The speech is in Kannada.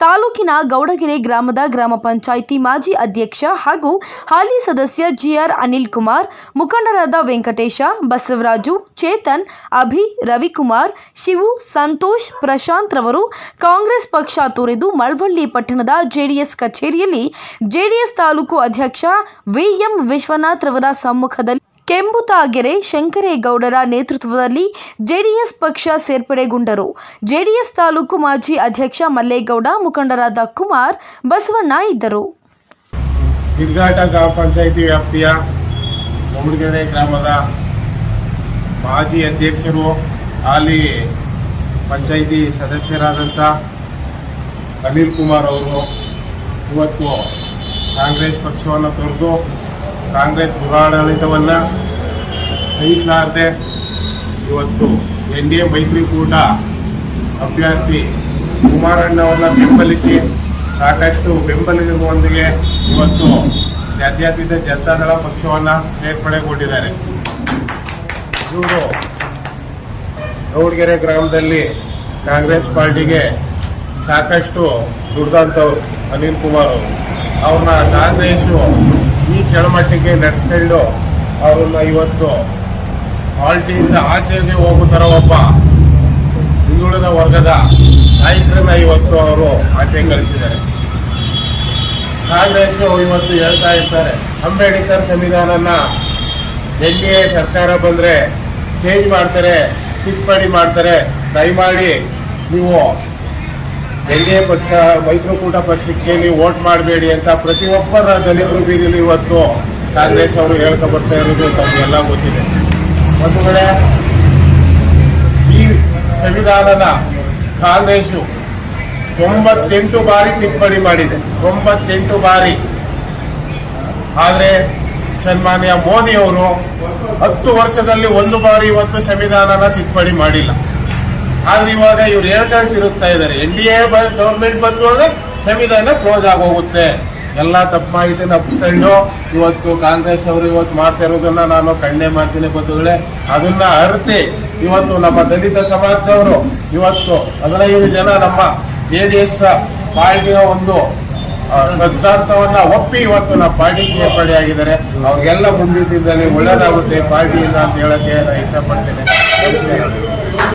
ತಾಲೂಕಿನ ಗೌಡಗೆರೆ ಗ್ರಾಮದ ಗ್ರಾಮ ಪಂಚಾಯಿತಿ ಮಾಜಿ ಅಧ್ಯಕ್ಷ ಹಾಗೂ ಹಾಲಿ ಸದಸ್ಯ ಜಿಆರ್ ಅನಿಲ್ ಕುಮಾರ್, ಮುಖಂಡರಾದ ವೆಂಕಟೇಶ, ಬಸವರಾಜು, ಚೇತನ್, ಅಭಿ, ರವಿಕುಮಾರ್, ಶಿವು, ಸಂತೋಷ್, ಪ್ರಶಾಂತ್ ರವರು ಕಾಂಗ್ರೆಸ್ ಪಕ್ಷ ತೊರೆದು ಮಳವಳ್ಳಿ ಪಟ್ಟಣದ ಜೆಡಿಎಸ್ ಕಚೇರಿಯಲ್ಲಿ ಜೆಡಿಎಸ್ ತಾಲೂಕು ಅಧ್ಯಕ್ಷ ವಿಎಂ ವಿಶ್ವನಾಥ್ ರವರ ಸಮ್ಮುಖದಲ್ಲಿ ಕೆಂಬುತಾಗೆರೆ ಶಂಕರೇಗೌಡರ ನೇತೃತ್ವದಲ್ಲಿ ಜೆಡಿಎಸ್ ಪಕ್ಷ ಸೇರ್ಪಡೆಗೊಂಡರು. ಜೆಡಿಎಸ್ ತಾಲೂಕು ಮಾಜಿ ಅಧ್ಯಕ್ಷ ಮಲ್ಲೇಗೌಡ, ಮುಖಂಡರಾದ ಕುಮಾರ್, ಬಸವಣ್ಣ ಇದ್ದರು. ಹಿರ್ಘಾಟ ಗ್ರಾಮ ಪಂಚಾಯಿತಿ ವ್ಯಾಪ್ತಿಯ ಮೂಡಿಗೆರೆ ಗ್ರಾಮದ ಮಾಜಿ ಅಧ್ಯಕ್ಷರು, ಹಾಲಿ ಪಂಚಾಯಿತಿ ಸದಸ್ಯರಾದಂಥ ಅನಿಲ್ ಕುಮಾರ್ ಅವರು, ಇವತ್ತು ಕಾಂಗ್ರೆಸ್ ಪಕ್ಷವನ್ನು ತೊರೆದು ಕಾಂಗ್ರೆಸ್ ದುರಾಡಳಿತವನ್ನು ಸಹಿಸಲಾರದೆ ಇವತ್ತು ಎನ್ ಡಿ ಎ ಮೈತ್ರಿಕೂಟ ಅಭ್ಯರ್ಥಿ ಕುಮಾರಣ್ಣವನ್ನ ಬೆಂಬಲಿಸಿ ಸಾಕಷ್ಟು ಬೆಂಬಲಿಗರೊಂದಿಗೆ ಇವತ್ತು ಜಾತ್ಯತೀತ ಜನತಾದಳ ಪಕ್ಷವನ್ನ ಸೇರ್ಪಡೆಗೊಂಡಿದ್ದಾರೆ. ಇವರು ಗೌಡ್ಗೆರೆ ಗ್ರಾಮದಲ್ಲಿ ಕಾಂಗ್ರೆಸ್ ಪಾರ್ಟಿಗೆ ಸಾಕಷ್ಟು ದುಡ್ದಂಥವ್ರು ಅನಿಲ್ ಕುಮಾರ್ ಅವರು. ಅವ್ರನ್ನ ಕಾಂಗ್ರೆಸ್ಸು ಈ ಕೆಳಮಟ್ಟಿಗೆ ನಡೆಸ್ಕೊಂಡು ಅವ್ರನ್ನ ಇವತ್ತು ಪಾಲ್ಟಿಯಿಂದ ಆಚೆಗೆ ಹೋಗೋ ಥರ ಒಬ್ಬ ಹಿಂದುಳಿದ ವರ್ಗದ ನಾಯಕರನ್ನ ಇವತ್ತು ಅವರು ಆಚೆ ಕಳಿಸಿದ್ದಾರೆ. ಕಾಂಗ್ರೆಸ್ ಇವತ್ತು ಹೇಳ್ತಾ ಇರ್ತಾರೆ, ಅಂಬೇಡ್ಕರ್ ಸಂವಿಧಾನನ ಎನ್ ಡಿ ಎ ಸರ್ಕಾರ ಬಂದ್ರೆ ಚೇಂಜ್ ಮಾಡ್ತಾರೆ, ತಿದ್ದುಪಡಿ ಮಾಡ್ತಾರೆ, ದಯಮಾಡಿ ನೀವು ಡಿ ಎ ಪಕ್ಷ, ಮೈತ್ರಿಕೂಟ ಪಕ್ಷಕ್ಕೆ ನೀವು ವೋಟ್ ಮಾಡಬೇಡಿ ಅಂತ ಪ್ರತಿಯೊಬ್ಬರ ದಲಿತರು ಬೀದಿಲಿ ಇವತ್ತು ಕಾಂಗ್ರೆಸ್ ಅವರು ಹೇಳ್ಕೊ ಬರ್ತಾ ಇರೋದು ತಮಗೆಲ್ಲ ಗೊತ್ತಿದೆ. ಒಂದು ಕಡೆ ಈ ಸಂವಿಧಾನದ ಕಾಂಗ್ರೆಸ್ಸು ತೊಂಬತ್ತೆಂಟು ಬಾರಿ ತಿದ್ದುಪಡಿ ಮಾಡಿದೆ. ತೊಂಬತ್ತೆಂಟು ಬಾರಿ. ಆದರೆ ಸನ್ಮಾನ್ಯ ಮೋದಿಯವರು ಹತ್ತು ವರ್ಷದಲ್ಲಿ ಒಂದು ಬಾರಿ ಇವತ್ತು ಸಂವಿಧಾನನ ತಿದ್ದುಪಡಿ ಮಾಡಿಲ್ಲ. ಆದ್ರೆ ಇವಾಗ ಇವ್ರು ಹೇಳ್ತಾ ತಿರುಗ್ತಾ ಇದ್ದಾರೆ, ಎನ್ ಡಿ ಎ ಗೌರ್ಮೆಂಟ್ ಬಂದು ಅಂದ್ರೆ ಸಂವಿಧಾನ ಕ್ಲೋಸ್ ಆಗೋಗುತ್ತೆ ಎಲ್ಲ ತಪ್ಪು ಮಾಹಿತಿನ ಅಪ್ಸ್ಕೊಂಡು ಇವತ್ತು ಕಾಂಗ್ರೆಸ್ ಅವರು ಇವತ್ತು ಮಾಡ್ತಾ ಇರೋದನ್ನ ನಾನು ಕಣ್ಣೆ ಮಾಡ್ತೀನಿ ಬಂಧುಗಳೇ. ಅದನ್ನ ಅರ್ತಿ, ಇವತ್ತು ನಮ್ಮ ದಲಿತ ಸಮಾಜದವರು, ಇವತ್ತು ಹದಿನೈದು ಜನ ನಮ್ಮ ಜೆ ಡಿ ಎಸ್ ಪಾರ್ಟಿಯ ಒಂದು ಸಿದ್ಧಾಂತವನ್ನ ಒಪ್ಪಿ ಇವತ್ತು ನಮ್ಮ ಪಾರ್ಟಿ ಸೇರ್ಪಡೆ ಆಗಿದ್ದಾರೆ. ಅವ್ರಿಗೆಲ್ಲ ಮುಂದಿಟ್ಟಿದ್ದಲ್ಲಿ ಒಳ್ಳೇದಾಗುತ್ತೆ ಪಾರ್ಟಿಯಿಂದ ಅಂತ ಹೇಳಕ್ಕೆ ನಾನು ಇಷ್ಟಪಡ್ತೇನೆ.